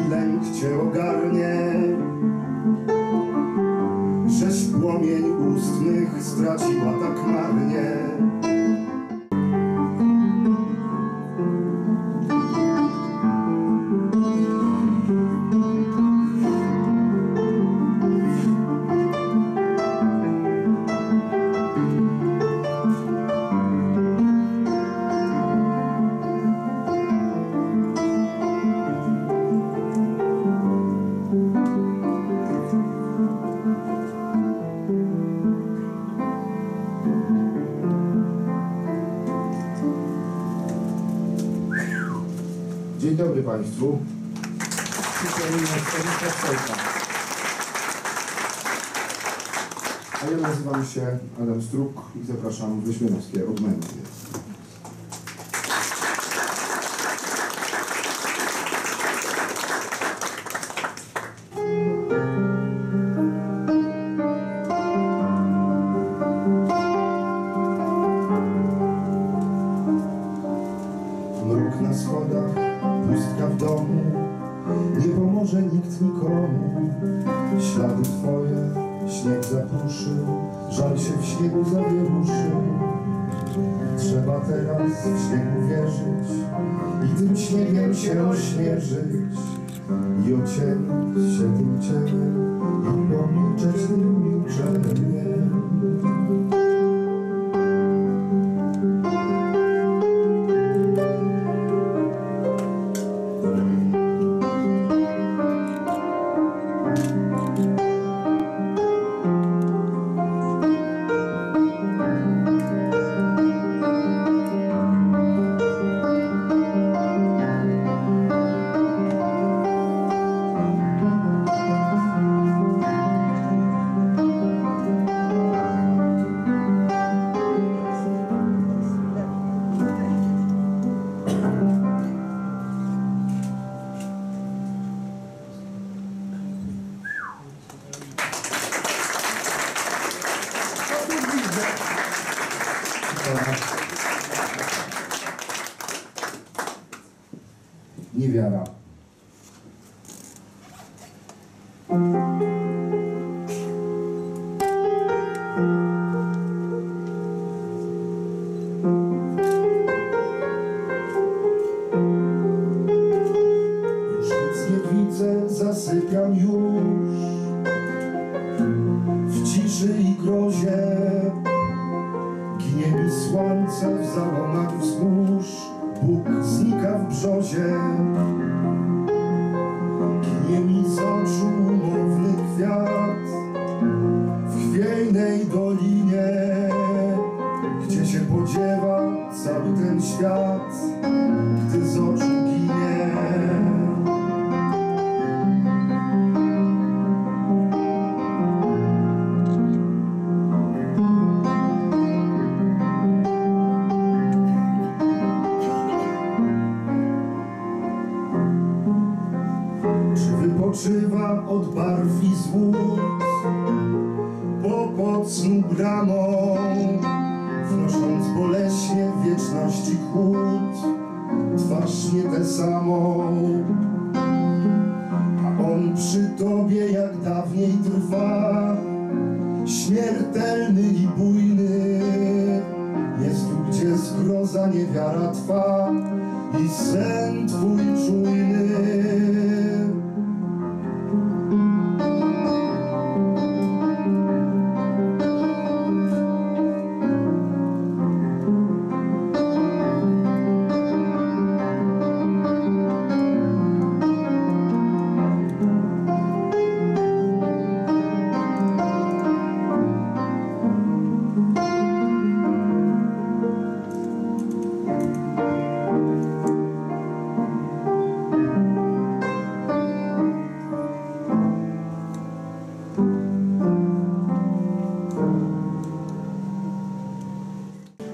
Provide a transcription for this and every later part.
i lęk cię ogarnie. Żeś płomień ustnych straciła tak marnie Państwu. A ja nazywam się Adam Struk i zapraszam w Wyśmienowskie odmęty. Ślady twoje śnieg zakruszył Żal się w śniegu zawieruszył Trzeba teraz w śniegu wierzyć I tym śniegiem się ośnieżyć I ocienić się tym cieniem I pomilczeć tym Niewiara. Zasypiam już W ciszy i grozie słońce w załomach wzgórz Bóg znika w brzozie. Ginie mi z oczu umowny kwiat W chwiejnej dolinie Gdzie się podziewa cały ten świat Gdy z oczu od barw i złód. Popod snu bramą Wnosząc boleśnie wieczności chłód Twarz nie tę samą. A on przy tobie jak dawniej trwa Śmiertelny i bujny. Jest tu, gdzie zgroza niewiara trwa I sen twój czujny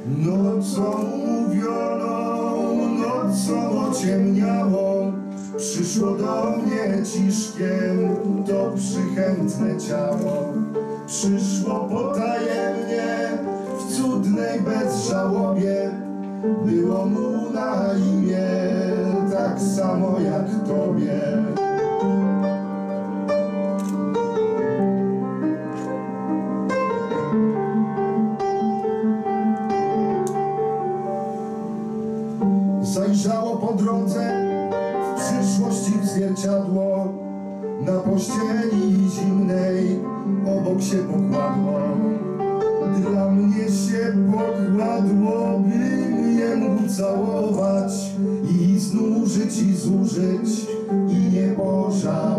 Nocą uwioną, nocą ociemniałą Przyszło do mnie ciszkiem to przychętne ciało. Przyszło potajemnie w cudnej bezżałobie Było mu na imię tak samo jak tobie. Zajrzało po drodze w przyszłości w zwierciadło. Na pościeli zimnej obok się pokładło. Dla mnie się pokładło, bym je mógł całować I znużyć i zużyć i nie pożałować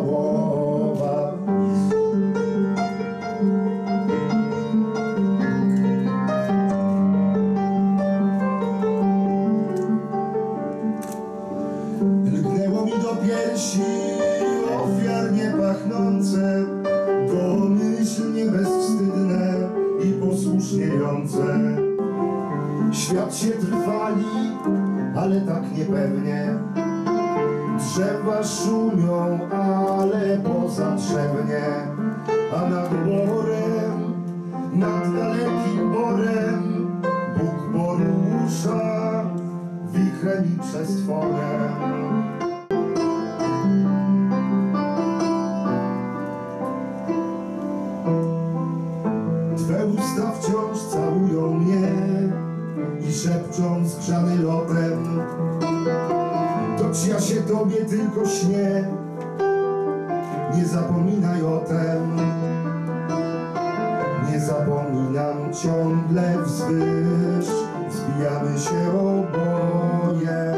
ale tak niepewnie. Drzewa szumią, ale poza drzewnie A nad borem, nad dalekim borem Bóg porusza wichrem i przestworem Toć ja się tobie tylko śnię, nie zapominaj o tem. Nie zapominam ciągle wzwyż, wzbijamy się oboje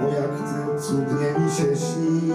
Bo jak ty cudnie mi się śni